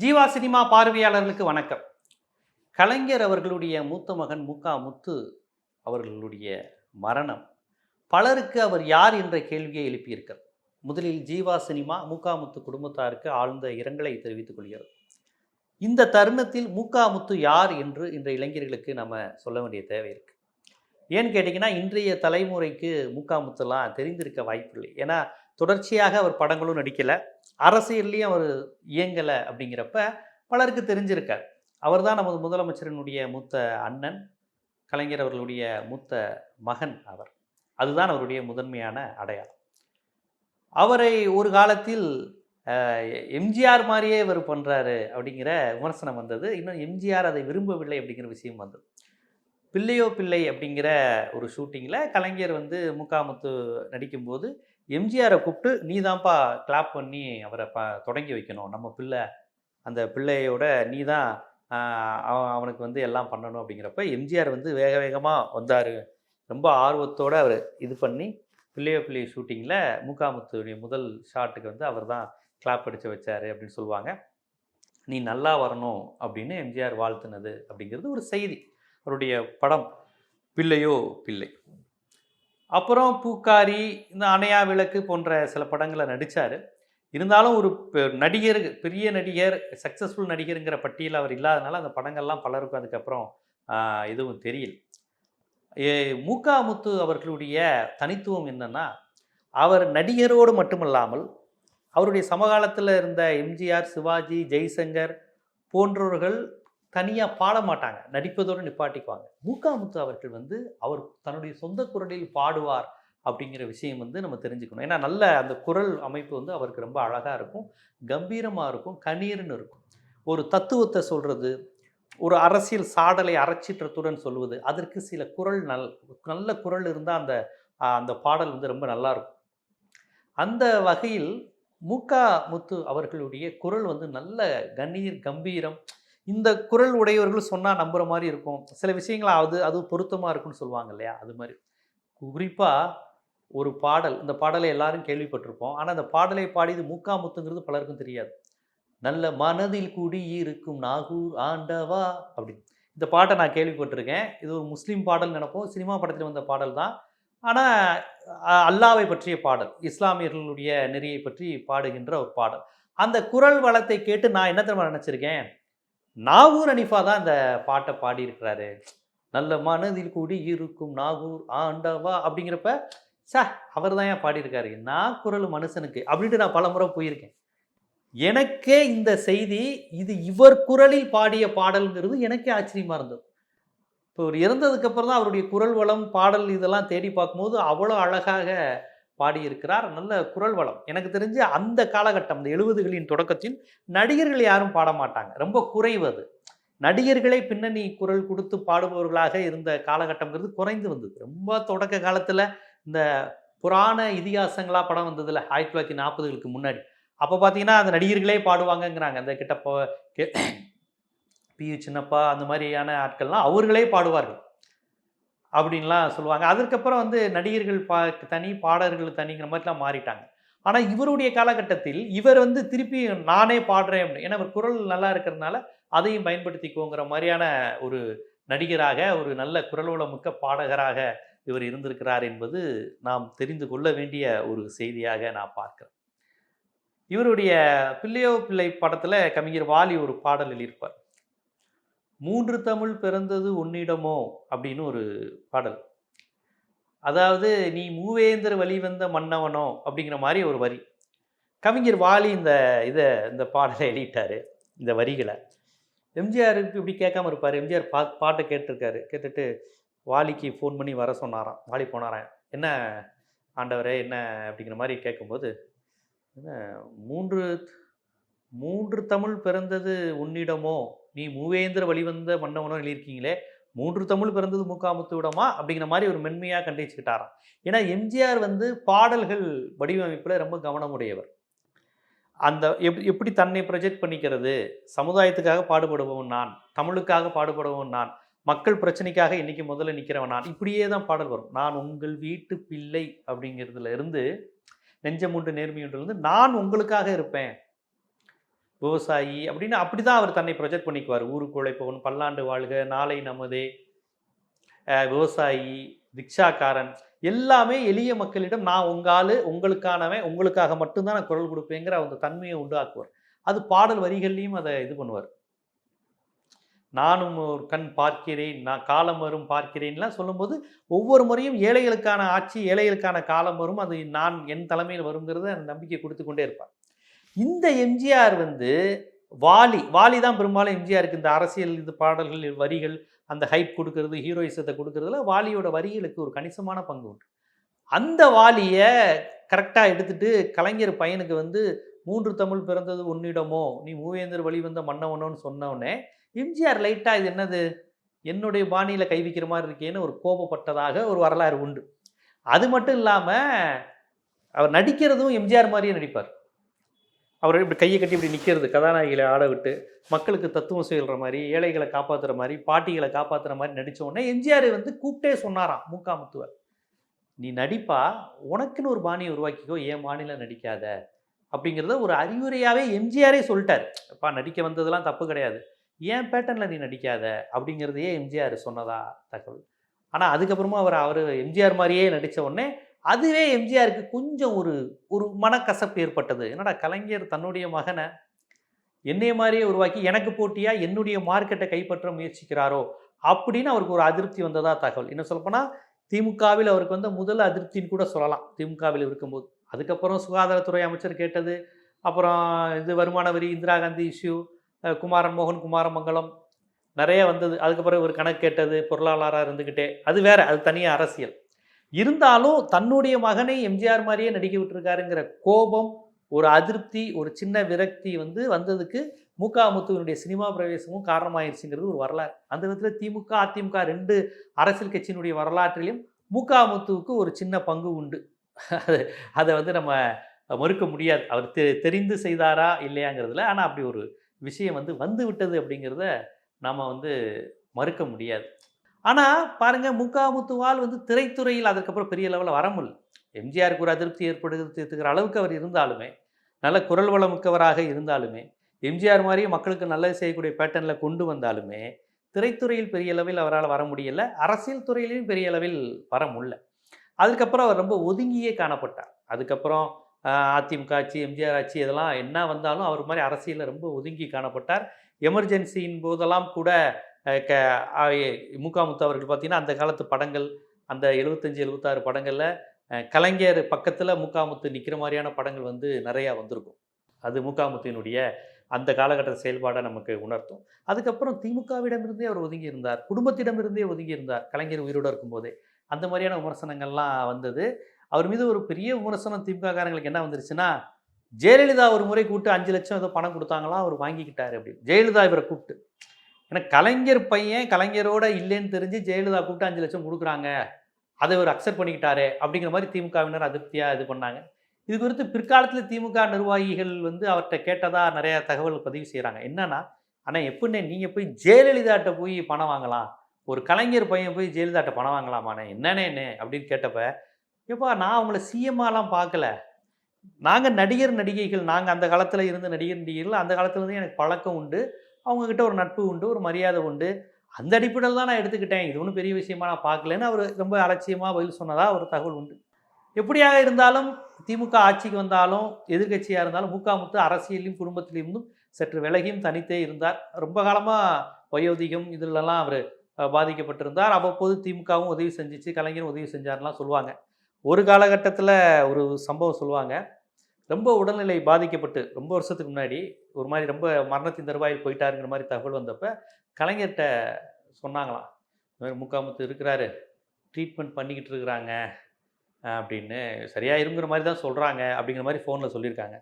Jeeva cinema பார்வையாளர்களுக்கு வணக்கம். கலைஞர் அவர்களுடைய மூத்த மகன் முக்கா முத்து அவர்களுடைய மரணம். பலருக்கு அவர் யார் என்ற கேள்வியை எழுப்பியிருக்கிறார் முதலில் ஜீவா சினிமா முகா முத்து குடும்பத்தாருக்கு ஆழ்ந்த இரங்கலை தெரிவித்துக் கொள்கிறது. இந்த தருணத்தில் முகா முத்து யார் என்று இன்றைய இளைஞர்களுக்கு நம்ம சொல்ல வேண்டிய தேவை இருக்குது ஏன்னு கேட்டிங்கன்னா இன்றைய தலைமுறைக்கு முகா முத்துலாம் தெரிந்திருக்க வாய்ப்பில்லை. ஏன்னா தொடர்ச்சியாக அவர் படங்களும் நடிக்கலை. அரசியல்லையும் அவர் இயங்கலை அப்படிங்கிறப்ப பலருக்கு தெரிஞ்சிருக்கார். அவர் தான் நமது முதலமைச்சரினுடைய மூத்த அண்ணன் கலைஞர் அவர்களுடைய மூத்த மகன் அவர். அதுதான் அவருடைய முதன்மையான அடையாளம். அவரை ஒரு காலத்தில் எம்ஜிஆர் மாதிரியே இவர் பண்ணுறாரு அப்படிங்கிற விமர்சனம் வந்தது. இன்னும் எம்ஜிஆர் அதை விரும்பவில்லை அப்படிங்கிற விஷயம் வந்தது. பிள்ளையோ பிள்ளை அப்படிங்கிற ஒரு ஷூட்டிங்கில் கலைஞர் வந்து முக்காமுத்து நடிக்கும்போது எம்ஜிஆரை கூப்பிட்டு நீ தான்ப்பா கிளாப் பண்ணி அவரை ப தொடங்கி வைக்கணும். நம்ம பிள்ளை அந்த பிள்ளையோட நீ தான் அவன் அவனுக்கு வந்து எல்லாம் பண்ணணும். அப்படிங்கிறப்ப எம்ஜிஆர் வந்து வேக வேகமாக வந்தார். ரொம்ப ஆர்வத்தோடு அவர் இது பண்ணி பிள்ளையோ பிள்ளை ஷூட்டிங்கில் மூக்காமுத்துடைய முதல் ஷாட்டுக்கு வந்து அவர் தான் கிளாப் அடித்து வச்சார் அப்படின்னு சொல்லுவாங்க. நீ நல்லா வரணும் அப்படின்னு எம்ஜிஆர் வாழ்த்துனது அப்படிங்கிறது ஒரு செய்தி. அவருடைய படம் பிள்ளையோ பிள்ளை. அப்புறம் பூக்காரி இந்த அணையா விளக்கு போன்ற சில படங்களை நடித்தார் இருந்தாலும் ஒரு நடிகர் பெரிய நடிகர் சக்ஸஸ்ஃபுல் நடிகருங்கிற பட்டியல் அவர் இல்லாதனால அந்த படங்கள்லாம் பலருக்கும் அதுக்கப்புறம் எதுவும் தெரியல. ஏ முத்து அவர்களுடைய தனித்துவம் என்னன்னா அவர் நடிகரோடு மட்டுமல்லாமல் அவருடைய சமகாலத்தில் இருந்த எம்ஜிஆர் சிவாஜி ஜெய்சங்கர் போன்றவர்கள் தனியாக பாட மாட்டாங்க நடிப்பதோடு நிப்பாட்டிக்குவாங்க. மூகா முத்து அவர்கள் வந்து அவர் தன்னுடைய சொந்த குரலில் பாடுவார் அப்படிங்கிற விஷயம் வந்து நம்ம தெரிஞ்சுக்கணும். ஏன்னா நல்ல அந்த குரல் அமைப்பு வந்து அவருக்கு ரொம்ப அழகாக இருக்கும். கம்பீரமாக இருக்கும். கணீர்னு இருக்கும். ஒரு தத்துவத்தை சொல்கிறது ஒரு அரசியல் சாடலை அறச்சீற்றத்துடன் சொல்வது அதற்கு சில குரல் நல் நல்ல குரல் இருந்தால் அந்த அந்த பாடல் வந்து ரொம்ப நல்லா இருக்கும். அந்த வகையில் மூகா முத்து அவர்களுடைய குரல் வந்து நல்ல கணீர் கம்பீரம் இந்த குரல் உடையவர்கள் சொன்னால் நம்புகிற மாதிரி இருக்கும். சில விஷயங்கள் அது அது பொருத்தமாக இருக்கும்னு சொல்லுவாங்க இல்லையா? அது மாதிரி. குறிப்பாக ஒரு பாடல் இந்த பாடலை எல்லாரும் கேள்விப்பட்டிருப்போம். ஆனால் அந்த பாடலை பாடியது மூக்கா முத்துங்கிறது பலருக்கும் தெரியாது. நல்ல மனதில் குடி இருக்கும் நாகூர் ஆண்டவா அப்படின்னு இந்த பாட்டை நான் கேள்விப்பட்டிருக்கேன். இது ஒரு முஸ்லீம் பாடல் நினைப்போம். சினிமா படத்தில் வந்த பாடல் தான். ஆனால் அல்லாவை பற்றிய பாடல் இஸ்லாமியர்களுடைய நெறியை பற்றி பாடுகின்ற ஒரு பாடல். அந்த குரல் வளத்தை கேட்டு நான் என்ன தெரியுமா நினச்சிருக்கேன்? நாகூர் அனிஃபா தான் அந்த பாட்டை பாடியிருக்கிறாரு. நல்ல மனதில் கூடி இருக்கும் நாகூர் ஆண்டவா அப்படிங்கிறப்ப சா அவர் தான் ஏன் பாடியிருக்காரு? நான் குரல் மனுஷனுக்கு? அப்படின்ட்டு நான் பலமுறை போயிருக்கேன். எனக்கே இந்த செய்தி இது இவர் குரலில் பாடிய பாடல்ங்கிறது எனக்கே ஆச்சரியமா இருந்தது. இப்போ இவர் இறந்ததுக்கப்புறம் தான் அவருடைய குரல் வளம் பாடல் இதெல்லாம் தேடி பார்க்கும்போது அவ்வளோ அழகாக பாடியிருக்கிறார். நல்ல குரல் வளம். எனக்கு தெரிஞ்சு அந்த காலகட்டம் இந்த எழுபதுகளின் தொடக்கத்தில் நடிகர்கள் யாரும் பாட மாட்டாங்க. ரொம்ப குறைவு அது. நடிகர்களே பின்னணி குரல் கொடுத்து பாடுபவர்களாக இருந்த காலகட்டம்ங்கிறது குறைந்து வந்தது. ரொம்ப தொடக்க காலத்தில் இந்த புராண இதிகாசங்களாக படம் வந்ததில்ல ஆயிரத்தி தொள்ளாயிரத்தி நாற்பதுகளுக்கு முன்னாடி. அப்போ பார்த்தீங்கன்னா அந்த நடிகர்களே பாடுவாங்கங்கிறாங்க. அந்த கிட்டப்போ கே- பி சின்னப்பா அந்த மாதிரியான ஆட்கள்லாம் அவர்களே பாடுவார்கள். அப்படின்லாம் சொல்லுவாங்க. அதற்கப்புறம் வந்து நடிகர்கள் பா தனி பாடகர்கள் தனிங்கிற மாதிரிலாம் மாறிட்டாங்க. ஆனால் இவருடைய காலகட்டத்தில் இவர் வந்து திருப்பி நானே பாடுறேன் அப்படின்னு ஏன்னா அவர் குரல் நல்லா இருக்கிறதுனால அதையும் பயன்படுத்திக்கோங்கிற மாதிரியான ஒரு நடிகராக ஒரு நல்ல குரல் பாடகராக இவர் இருந்திருக்கிறார் என்பது நாம் தெரிந்து கொள்ள வேண்டிய ஒரு செய்தியாக நான் பார்க்கிறேன். இவருடைய பிள்ளையோ பிள்ளை படத்தில் கவிஞர் வாலி ஒரு பாடல் எழுதியிருப்பார் மூன்று தமிழ் பிறந்தது உன்னிடமோ அப்படின்னு ஒரு பாடல். அதாவது நீ மூவேந்தர் வழிவந்த மன்னவனோ அப்படிங்கிற மாதிரி ஒரு வரி. கவிஞர் வாலி இந்த இதை இந்த பாடலை எழுதிட்டாரு இந்த வரிகளை. எம்ஜிஆருக்கு இப்படி கேட்காம இருப்பார். எம்ஜிஆர் பா பாட்டை கேட்டிருக்காரு. கேட்டுட்டு வாலிக்கு ஃபோன் பண்ணி வர சொன்னாராம். வாலி போனாராம். என்ன ஆண்டவரே என்ன அப்படிங்கிற மாதிரி கேட்கும்போது என்ன மூன்று மூன்று தமிழ் பிறந்தது உன்னிடமோ நீ மூவேந்திர வழிவந்த மன்னவனும் எழுதியிருக்கீங்களே மூன்று தமிழ் பிறந்தது மூக்காமுத்துவிடமா அப்படிங்கிற மாதிரி ஒரு மென்மையாக கண்டிச்சுக்கிட்டாராம். ஏன்னா எம்ஜிஆர் வந்து பாடல்கள் வடிவமைப்பில் ரொம்ப கவனமுடையவர். அந்த எப் எப்படி தன்னை ப்ரொஜெக்ட் பண்ணிக்கிறது சமுதாயத்துக்காக பாடுபடுபவன் நான் தமிழுக்காக பாடுபடுபவன் நான் மக்கள் பிரச்சனைக்காக இன்றைக்கி முதல்ல நிற்கிறவன் நான் இப்படியே தான் பாடல் வரும். நான் உங்கள் வீட்டு பிள்ளை அப்படிங்கிறதுல இருந்து நெஞ்சமுண்டு நேர்மையுண்டிலிருந்து நான் உங்களுக்காக இருப்பேன். விவசாயி அப்படின்னு அப்படி தான் அவர் தன்னை ப்ரொஜெக்ட் பண்ணிக்குவார். ஊருக்கு உழைப்பவன் பல்லாண்டு வாழ்க நாளை நமதே. விவசாயி ரிக்ஷாக்காரன் எல்லாமே எளிய மக்களிடம் நான் உங்க உங்களுக்கானவன் உங்களுக்காக மட்டும்தான் நான் குரல் கொடுப்பேங்கிற அந்த தன்மையை உண்டாக்குவார். அது பாடல் வரிகள்லையும் அதை இது பண்ணுவார். நானும் ஒரு கண் பார்க்கிறேன் நான் காலம் வரும் பார்க்கிறேன்லாம் சொல்லும்போது ஒவ்வொரு முறையும் ஏழைகளுக்கான ஆட்சி ஏழைகளுக்கான காலம் வரும். அது நான் என் தலைமையில் வருங்கிறத அந்த நம்பிக்கை கொடுத்து கொண்டே இருப்பார். இந்த எம்ஜிஆர் வந்து வாலி வாலி தான் பெரும்பாலும் எம்ஜிஆருக்கு இந்த அரசியல் இது பாடல்கள் வரிகள் அந்த ஹைப் கொடுக்கறது ஹீரோயிசத்தை கொடுக்கறதுல வாலியோட வரிகளுக்கு ஒரு கணிசமான பங்கு உண்டு. அந்த வாலியை கரெக்டாக எடுத்துட்டு கலைஞர் பையனுக்கு வந்து மூன்று தமிழ் பிறந்தது உன்னிடமோ? நீ மூவேந்தர் வழி வந்த மன்னவனோன்னு சொன்னோடனே எம்ஜிஆர் லைட்டாக இது என்னது? என்னுடைய பாணியில் கைவிக்கிற மாதிரி இருக்கேன்னு ஒரு கோபப்பட்டதாக ஒரு வரலாறு உண்டு. அது மட்டும் இல்லாமல் அவர் நடிக்கிறதும் எம்ஜிஆர் மாதிரியே நடிப்பார். அவர் இப்படி கையை கட்டி இப்படி நிற்கிறது கதாநாயகிகளை ஆட விட்டு மக்களுக்கு தத்துவம் செய்கிற மாதிரி ஏழைகளை காப்பாற்றுற மாதிரி பாட்டிகளை காப்பாற்றுற மாதிரி நடித்த உடனே எம்ஜிஆர் வந்து கூப்பிட்டே சொன்னாராம் மூக்காமுத்துவர் நீ நடிப்பா உனக்குன்னு ஒரு பாணியை உருவாக்கிக்கோ ஏன் மாநிலம் நடிக்காத? அப்படிங்கிறத ஒரு அறிவுரையாகவே எம்ஜிஆரே சொல்லிட்டார். அப்பா நடிக்க வந்ததெல்லாம் தப்பு கிடையாது. ஏன் பேட்டர்னில் நீ நடிக்காத? அப்படிங்கிறதையே எம்ஜிஆர் சொன்னதா தகவல். ஆனால் அதுக்கப்புறமா அவர் அவர் எம்ஜிஆர் மாதிரியே நடித்த உடனே அதுவே எம்ஜிஆருக்கு கொஞ்சம் ஒரு ஒரு மனக்கசப்பு ஏற்பட்டது. என்னடா கலைஞர் தன்னுடைய மகனை என்னைய மாதிரியே உருவாக்கி எனக்கு போட்டியாக என்னுடைய மார்க்கெட்டை கைப்பற்ற முயற்சிக்கிறாரோ அப்படின்னு அவருக்கு ஒரு அதிருப்தி வந்ததா தகவல். என்ன சொல்லப்போனால் திமுகவில் அவருக்கு வந்து முதல் அதிருப்தின்னு கூட சொல்லலாம். திமுகவில் இருக்கும்போது. அதுக்கப்புறம் சுகாதாரத்துறை அமைச்சர் கேட்டது அப்புறம் இது வருமான வரி இந்திரா காந்தி இஷ்யூ குமாரன் மோகன் குமாரமங்கலம் நிறைய வந்தது. அதுக்கப்புறம் இவர் கணக்கு கேட்டது பொருளாளராக இருந்துக்கிட்டே. அது வேற அது தனியாக அரசியல். இருந்தாலும் தன்னுடைய மகனை எம்ஜிஆர் மாதிரியே நடிக்க விட்டுருக்காருங்கிற கோபம் ஒரு அதிருப்தி ஒரு சின்ன விரக்தி வந்து வந்ததுக்கு மு கமத்துவினுடைய சினிமா பிரவேசமும் காரணமாயிருச்சுங்கிறது ஒரு வரலாறு. அந்த விதத்தில் திமுக அதிமுக ரெண்டு அரசியல் கட்சியினுடைய வரலாற்றிலும் முத்துவுக்கு ஒரு சின்ன பங்கு உண்டு. அது அதை வந்து நம்ம மறுக்க முடியாது. அவர் தெ தெரிந்து செய்தாரா இல்லையாங்கிறதுல. ஆனால் அப்படி ஒரு விஷயம் வந்து வந்து விட்டது அப்படிங்கிறத நாம் வந்து மறுக்க முடியாது. ஆனால் பாருங்க முக்காமுத்துவால் வந்து திரைத்துறையில் அதுக்கப்புறம் பெரிய லெவலில் வர முடியல. எம்ஜிஆருக்கு ஒரு அதிருப்தி ஏற்படுத்துகிற அளவுக்கு அவர் இருந்தாலுமே நல்ல குரல் வளம் மிக்கவராக இருந்தாலுமே எம்ஜிஆர் மாதிரியே மக்களுக்கு நல்லது செய்யக்கூடிய பேட்டர்னில் கொண்டு வந்தாலுமே திரைத்துறையில் பெரிய அளவில் அவரால் வர முடியல அரசியல் துறையிலையும் பெரிய அளவில் வர முடியல. அதுக்கப்புறம் அவர் ரொம்ப ஒதுங்கியே காணப்பட்டார். அதுக்கப்புறம் அதிமுக ஆட்சி எம்ஜிஆர் ஆட்சி இதெல்லாம் என்ன வந்தாலும் அவர் மாதிரி அரசியலில் ரொம்ப ஒதுங்கி காணப்பட்டார். எமர்ஜென்சியின் போதெல்லாம் கூட க முகாமுத்து அவர்கள் பார்த்தீங்கன்னா அந்த காலத்து படங்கள் அந்த எழுபத்தஞ்சி எழுபத்தாறு படங்களில் கலைஞர் பக்கத்தில் முக்காமுத்து நிற்கிற மாதிரியான படங்கள் வந்து நிறையா வந்திருக்கும். அது முக்காமுத்தினுடைய அந்த காலகட்ட செயல்பாடை நமக்கு உணர்த்தும். அதுக்கப்புறம் திமுகவிடமிருந்தே அவர் ஒதுங்கி இருந்தார். குடும்பத்திடமிருந்தே ஒதுங்கி இருந்தார். கலைஞர் உயிரோடு இருக்கும்போதே. அந்த மாதிரியான விமர்சனங்கள்லாம் வந்தது. அவர் மீது ஒரு பெரிய விமர்சனம் திமுக காரங்களுக்கு என்ன வந்துருச்சுன்னா ஜெயலலிதா ஒரு முறை கூப்பிட்டு அஞ்சு லட்சம் ஏதோ பணம் கொடுத்தாங்களாம் அவர் வாங்கிக்கிட்டாரு அப்படின்னு. ஜெயலலிதா இவரை கூப்பிட்டு. ஏன்னா கலைஞர் பையன் கலைஞரோட இல்லைன்னு தெரிஞ்சு ஜெயலலிதா கூப்பிட்டு அஞ்சு லட்சம் கொடுக்குறாங்க. அதை அவர் அக்செப்ட் பண்ணிக்கிட்டாரு அப்படிங்கிற மாதிரி திமுகவினர் அதிருப்தியாக இது பண்ணாங்க. இது குறித்து பிற்காலத்தில் திமுக நிர்வாகிகள் வந்து அவர்கிட்ட கேட்டதாக நிறைய தகவல் பதிவு செய்கிறாங்க என்னன்னா ஆனால் எப்படின்னே நீங்கள் போய் ஜெயலலிதாட்ட போய் பணம் வாங்கலாம். ஒரு கலைஞர் பையன் போய் ஜெயலலிதாட்ட பணம் வாங்கலாமாண்ணே? என்னண்ணே அப்படின்னு கேட்டப்ப எப்பா நான் அவங்கள சிஎம்மாலாம் பார்க்கல. நாங்கள் நடிகர் நடிகைகள் நாங்கள் அந்த காலத்தில் இருந்த நடிகர் நடிகைகள் அந்த காலத்துலேருந்து எனக்கு பழக்கம் உண்டு. அவங்கக்கிட்ட ஒரு நட்பு உண்டு ஒரு மரியாதை உண்டு. அந்த அடிப்படையில் தான் நான் எடுத்துக்கிட்டேன். இது ஒன்றும் பெரிய விஷயமா நான் பார்க்கலன்னு அவர் ரொம்ப அலட்சியமாக பதில் சொன்னதாக ஒரு தகவல் உண்டு. எப்படியாக இருந்தாலும் திமுக ஆட்சிக்கு வந்தாலும் எதிர்க்கட்சியாக இருந்தாலும் முக்காமுத்து அரசியலையும் குடும்பத்திலிருந்தும் சற்று விலகியும் தனித்தே இருந்தார். ரொம்ப காலமாக வயோதிகம் இதிலெல்லாம் அவர் பாதிக்கப்பட்டிருந்தார். அவ்வப்போது திமுகவும் உதவி செஞ்சிச்சு கலைஞரும் உதவி செஞ்சார்லாம் சொல்லுவாங்க. ஒரு காலகட்டத்தில் ஒரு சம்பவம் சொல்லுவாங்க. ரொம்ப உடல்நிலை பாதிக்கப்பட்டு ரொம்ப வருஷத்துக்கு முன்னாடி ஒரு மாதிரி ரொம்ப மரணத்தின் தருவாயில் போயிட்டாருங்கிற மாதிரி தகவல் வந்தப்ப கலைஞர்கிட்ட சொன்னாங்களாம் இந்த மாதிரி முக்காமுத்து இருக்கிறாரு ட்ரீட்மெண்ட் பண்ணிக்கிட்டு இருக்கிறாங்க அப்படின்னு. சரியாக இருங்கிற மாதிரி தான் சொல்கிறாங்க அப்படிங்கிற மாதிரி ஃபோனில் சொல்லியிருக்காங்க.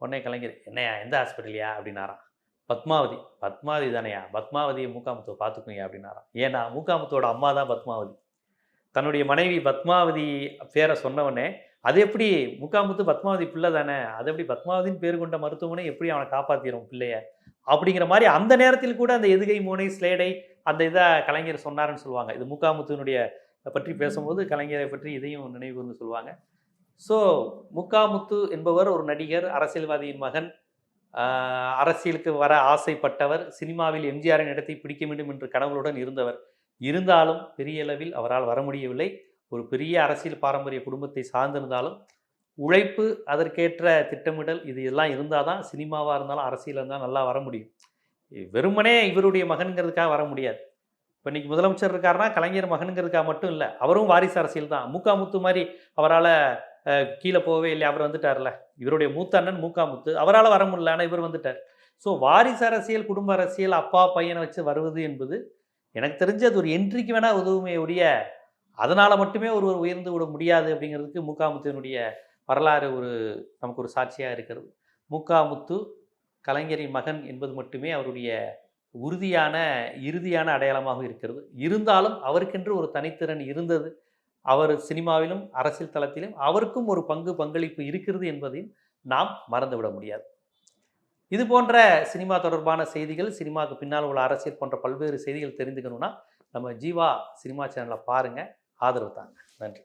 உடனே கலைஞர் என்னையா எந்த ஹாஸ்பிட்டல்லையா? அப்படின்னாராம். பத்மாவதி பத்மாவதி தானையா? பத்மாவதியை மூக்காமுத்துவை பார்த்துக்குங்க அப்படின்னாராம். ஏன்னா மூக்காமுத்தோட அம்மா தான் பத்மாவதி. தன்னுடைய மனைவி பத்மாவதி பேரை சொன்னவொடனே அது எப்படி முக்காமுத்து பத்மாவதி பிள்ளை தானே? அது எப்படி பத்மாவதின் பேர் கொண்ட மருத்துவமனை எப்படி அவனை காப்பாற்றிடும் பிள்ளைய? அப்படிங்கிற மாதிரி அந்த நேரத்தில் கூட அந்த எதுகை மூனை ஸ்லேடை அந்த இதை கலைஞர் சொன்னாருன்னு சொல்லுவாங்க. இது முக்காமுத்துனுடைய பற்றி பேசும்போது கலைஞரை பற்றி இதையும் நினைவு கூர்ந்து சொல்லுவாங்க. ஸோ முக்காமுத்து என்பவர் ஒரு நடிகர் அரசியல்வாதியின் மகன். அரசியலுக்கு வர ஆசைப்பட்டவர் சினிமாவில் எம்ஜிஆரின் இடத்தை பிடிக்க வேண்டும் என்று கனவுகளுடன் இருந்தவர். இருந்தாலும் பெரிய அளவில் அவரால் வர முடியவில்லை. ஒரு பெரிய அரசியல் பாரம்பரிய குடும்பத்தை சார்ந்திருந்தாலும் உழைப்பு அதற்கேற்ற திட்டமிடல் இது எல்லாம் இருந்தால் தான் சினிமாவாக இருந்தாலும் அரசியல் இருந்தால் நல்லா வர முடியும். வெறுமனே இவருடைய மகனுங்கிறதுக்காக வர முடியாது. இப்போ இன்னைக்கு முதலமைச்சர் இருக்காருன்னா கலைஞர் மகனுங்கிறதுக்காக மட்டும் இல்லை அவரும் வாரிசு அரசியல் தான். மூக்கா முத்து மாதிரி அவரால் கீழே போகவே இல்லை அவர் வந்துட்டார்ல. இவருடைய மூத்த அண்ணன் மூக்கா முத்து அவரால் வர முடியல ஆனால் இவர் வந்துட்டார். ஸோ வாரிசு அரசியல் குடும்ப அரசியல் அப்பா பையனை வச்சு வருவது என்பது எனக்கு தெரிஞ்சது அது ஒரு என்ட்ரிக்கு வேணால் உதவுமே உரிய அதனால் மட்டுமே ஒருவர் உயர்ந்து விட முடியாது அப்படிங்கிறதுக்கு முக்காமுத்தினுடைய வரலாறு ஒரு நமக்கு ஒரு சாட்சியாக இருக்கிறது. முக்காமுத்து கலைஞரின் மகன் என்பது மட்டுமே அவருடைய உறுதியான இறுதியான அடையாளமாக இருக்கிறது. இருந்தாலும் அவருக்கென்று ஒரு தனித்திறன் இருந்தது. அவர் சினிமாவிலும் அரசியல் தளத்திலும் அவருக்கும் ஒரு பங்கு பங்களிப்பு இருக்கிறது என்பதையும் நாம் மறந்துவிட முடியாது. இது போன்ற சினிமா தொடர்பான செய்திகள் சினிமாவுக்கு பின்னால் உள்ள அரசியல் போன்ற பல்வேறு செய்திகள் தெரிந்துக்கணும்னா நம்ம ஜீவா சினிமா சேனலை பாருங்கள் ஆதரவு தாங்க. நன்றி.